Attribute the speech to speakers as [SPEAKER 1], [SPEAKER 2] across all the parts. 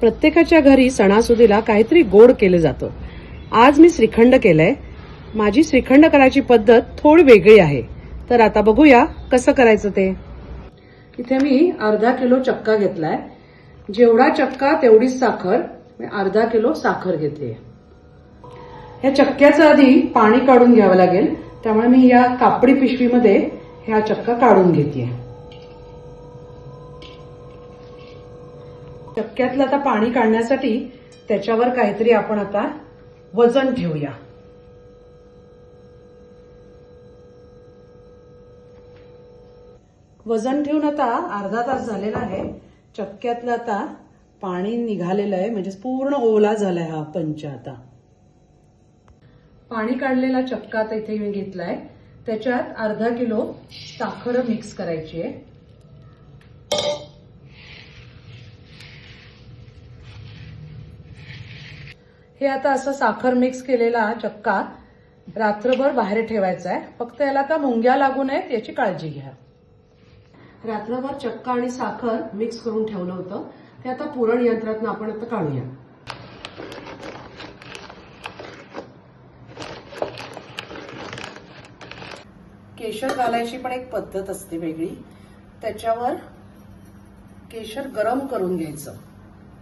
[SPEAKER 1] प्रत्येकाच्या घरी सणासुदीला काहीतरी गोड केलं जातं. आज मी श्रीखंड केलंय. माझी श्रीखंड करायची पद्धत थोडी वेगळी आहे. तर आता बघूया कसं करायचं ते. इथे मी अर्धा किलो चक्का घेतलाय. जेवढा चक्का तेवढीच साखर. मी अर्धा किलो साखर घेतली या चक्क्याचं आधी पाणी काढून घ्यावं लागेल. त्यामुळे मी या कापडी पिशवीमध्ये ह्या चक्का काढून घेते. चक्क्यातलं आता पाणी काढण्यासाठी त्याच्यावर काहीतरी आपण आता वजन ठेवूया. वजन ठेवून आता अर्धा तास झालेला आहे. चक्क्यातलं आता पाणी निघालेलं आहे. म्हणजे पूर्ण ओला झालाय हा पंच आता. पाणी काढलेला चक्का आता इथे मी घेतलाय. त्याच्यात अर्धा किलो साखर मिक्स करायची आहे. हे आता असं साखर मिक्स केलेला चक्का रात्रभर बाहेर ठेवायचा आहे फक्त याला आता मुंग्या लागू नयेत याची काळजी घ्या. रात्रभर चक्का आणि साखर मिक्स करून ठेवलं होतं. ते आता पुरण यंत्रातनं आपण आता काढूया. केशर घालायची पण एक पद्धत असते वेगळी. त्याच्यावर केशर गरम करून घ्यायचं.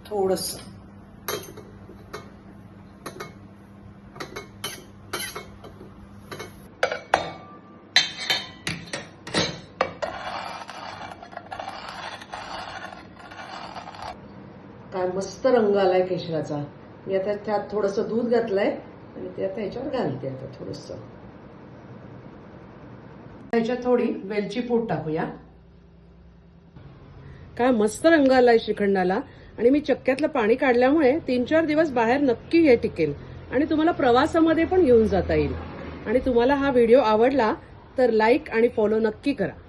[SPEAKER 1] थोडस. काय मस्त रंग आलाय केशराचा. मी आता त्यात थोडस दूध घातलंय आणि ते आता याच्यावर घालते आता थोडस. त्याच्यात थोडी वेलची पूड टाकूया. काय मस्त रंग आलाय श्रीखंडाला. आणि मी चक्क्यातलं पाणी काढल्यामुळे तीन चार दिवस बाहेर नक्की हे टिकेल. आणि तुम्हाला प्रवासामध्ये पण घेऊन जाता येईल. आणि तुम्हाला हा व्हिडिओ आवडला तर लाईक आणि फॉलो नक्की करा.